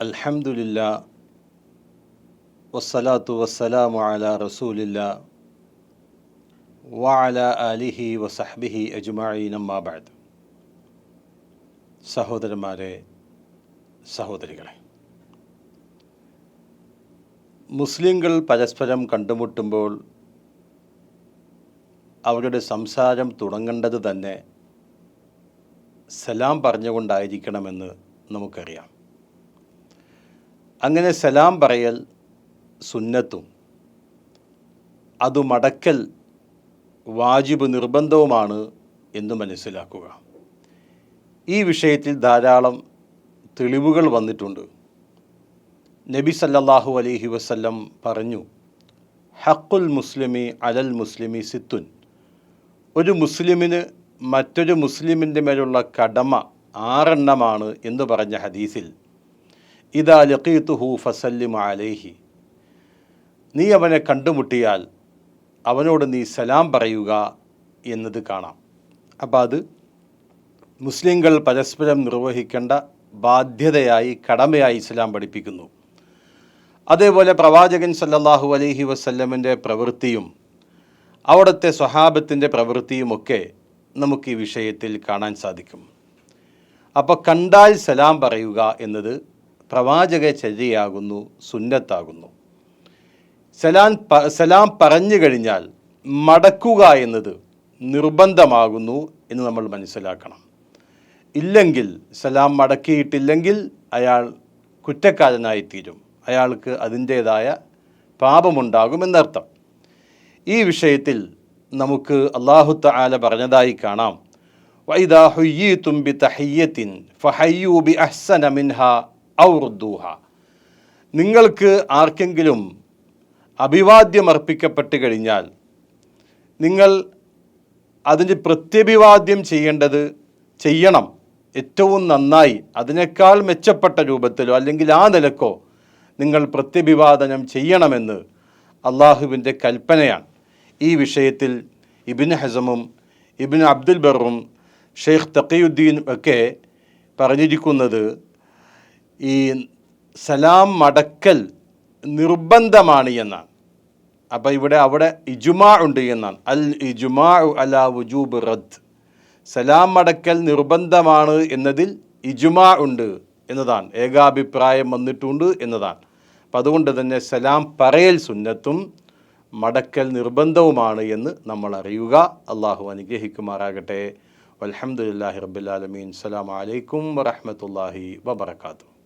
അൽഹംദുലില്ല വസ്സലാത്തു വസ്സലാമു അല റസൂലില്ല വഅല അലിഹി വസഹ്ബിഹി അജ്മഈൻ നമ്മാബാദ് സഹോദരന്മാരെ സഹോദരികളെ മുസ്ലിങ്ങൾ പരസ്പരം കണ്ടുമുട്ടുമ്പോൾ അവരുടെ സംസാരം തുടങ്ങേണ്ടത് തന്നെ സലാം പറഞ്ഞുകൊണ്ടായിരിക്കണമെന്ന് നമുക്കറിയാം. അങ്ങനെ സലാം പറയൽ സുന്നത്തും. അതു മടക്കൽ വാജിബ് നിർബന്ധവുമാണ് എന്ന് മനസ്സിലാക്കുക. ഈ വിഷയത്തിൽ ധാരാളം തെളിവുകൾ വന്നിട്ടുണ്ട്. നബി സല്ലല്ലാഹു അലൈഹി വസല്ലം പറഞ്ഞു ഹക്കുൽ മുസ്ലിമി അലൽ മുസ്ലിമി സിത്തുൻ. ഒരു മുസ്ലിമിന് മറ്റൊരു മുസ്ലിമിന്റെ മേലുള്ള കടമ ആറെണ്ണമാണ് എന്ന് പറഞ്ഞ ഹദീസിൽ ഇതാ ലഖീത്തുഹു ഫസല്ലിം അലൈഹി. നീ അവനെ കണ്ടുമുട്ടിയാൽ അവനോട് നീ സലാം പറയുക എന്നത് കാണാം. അപ്പോൾ അത് മുസ്ലിങ്ങൾ പരസ്പരം നിർവഹിക്കേണ്ട ബാധ്യതയായി കടമയായി ഇസ്ലാം പഠിപ്പിക്കുന്നു. അതേപോലെ പ്രവാചകൻ സല്ലല്ലാഹു അലൈഹി വസല്ലമിന്റെ പ്രവൃത്തിയും അവിടുത്തെ സ്വഹാബത്തിന്റെ പ്രവൃത്തിയുമൊക്കെ നമുക്ക് ഈ വിഷയത്തിൽ കാണാൻ സാധിക്കും. അപ്പോൾ കണ്ടാൽ സലാം പറയുക എന്നത് പ്രവാചക ചര്യയാകുന്നു സുന്നത്താകുന്നു സലാം സലാം പറഞ്ഞു കഴിഞ്ഞാൽ മടക്കുക എന്നത് നിർബന്ധമാകുന്നു എന്ന് നമ്മൾ മനസ്സിലാക്കണം. ഇല്ലെങ്കിൽ സലാം മടക്കിയിട്ടില്ലെങ്കിൽ അയാൾ കുറ്റക്കാരനായിത്തീരും. അയാൾക്ക് അതിന്റേതായ പാപമുണ്ടാകുമെന്നർത്ഥം ഈ വിഷയത്തിൽ നമുക്ക് അള്ളാഹു തആല പറഞ്ഞതായി കാണാം. വൈദാ ഹുയ്യീതും തുമ്പി തഹയ്യത്തിൻ ഫഹയ്യൂബി അഹ്സനമിൻഹ അഹ്സന മിൻഹ ഔ റുദ്ദൂഹ നിങ്ങൾക്ക് ആർക്കെങ്കിലും അഭിവാദ്യം അർപ്പിക്കപ്പെട്ട് കഴിഞ്ഞാൽ നിങ്ങൾ അതിന് പ്രത്യഭിവാദ്യം ചെയ്യേണ്ടത് ചെയ്യണം. ഏറ്റവും നന്നായി അതിനേക്കാൾ മെച്ചപ്പെട്ട രൂപത്തിലോ അല്ലെങ്കിൽ ആ നിലക്കോ നിങ്ങൾ പ്രത്യഭിവാദനം ചെയ്യണമെന്ന് അള്ളാഹുവിന്റെ കൽപ്പനയാണ്. ഈ വിഷയത്തിൽ ഇബിൻ ഹസമും ഇബിൻ അബ്ദുൽ ബറും ഷെയ്ഖ് തക്കയുദ്ദീനും ഒക്കെ പറഞ്ഞിരിക്കുന്നത് ഈ സലാം മടക്കൽ നിർബന്ധമാണ് എന്നാണ്. അപ്പോൾ ഇവിടെ അവിടെ ഇജുമാ ഉണ്ട് എന്നാണ്. അൽ ഇജുമാ അല വുജൂബ് റദ്. സലാം മടക്കൽ നിർബന്ധമാണ് എന്നതിൽ ഇജുമാ ഉണ്ട് എന്നതാണ്. ഏകാഭിപ്രായം വന്നിട്ടുണ്ട് എന്നതാണ്. അപ്പം അതുകൊണ്ട് തന്നെ സലാം പറയൽ സുന്നത്തും മടക്കൽ നിർബന്ധവുമാണ് എന്ന് നമ്മൾ അറിയുക. അള്ളാഹു അനുഗ്രഹിക്കുമാറാകട്ടെ. അലഹമുല്ലാഹി റബുലാലമീൻ സലാം അലൈക്കും വറഹമത്തല്ലാഹി വബർക്കാത്തു